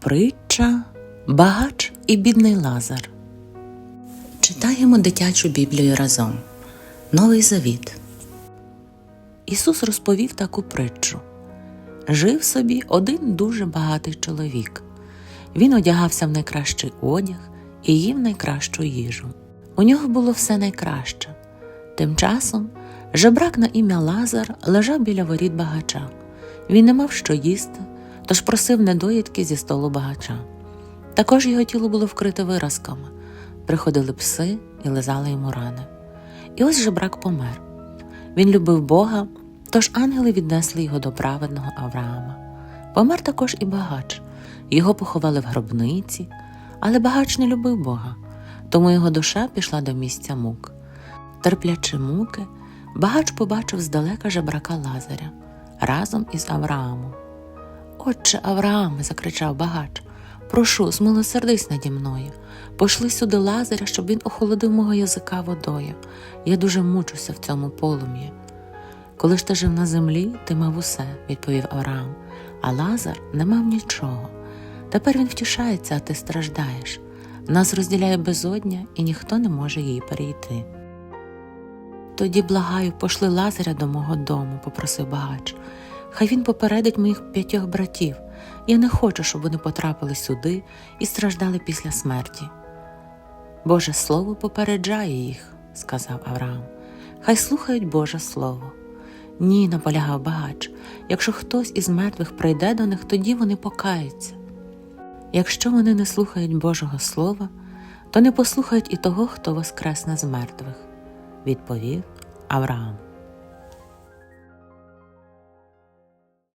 Притча Багач і бідний Лазар. Читаємо дитячу Біблію разом. Новий Завіт. Ісус розповів таку притчу. Жив собі один дуже багатий чоловік. Він одягався в найкращий одяг і їв найкращу їжу. У нього було все найкраще. Тим часом жебрак на ім'я Лазар лежав біля воріт багача. Він не мав що їсти, тож просив недоїдки зі столу багача. Також його тіло було вкрите виразками. Приходили пси і лизали йому рани. І ось жебрак помер. Він любив Бога, тож ангели віднесли його до праведного Авраама. Помер також і багач. Його поховали в гробниці, але багач не любив Бога, тому його душа пішла до місця мук. Терплячи муки, багач побачив здалека жебрака Лазаря разом із Авраамом. Отче Аврааме, закричав багач, прошу, змилосердись наді мною. Пошли сюди Лазаря, щоб він охолодив мого язика водою. Я дуже мучуся в цьому полум'ї. Коли ж ти жив на землі, ти мав усе, відповів Авраам, а Лазар не мав нічого. Тепер він втішається, а ти страждаєш. Нас розділяє безодня, і ніхто не може її перейти. Тоді благаю, пошли Лазаря до мого дому, попросив багач. Хай він попередить моїх п'ятьох братів. Я не хочу, щоб вони потрапили сюди і страждали після смерті. Боже Слово попереджає їх, сказав Авраам. Хай слухають Боже Слово. Ні, наполягав багач. Якщо хтось із мертвих прийде до них, тоді вони покаються. Якщо вони не слухають Божого Слова, то не послухають і того, хто воскресне з мертвих, відповів Авраам.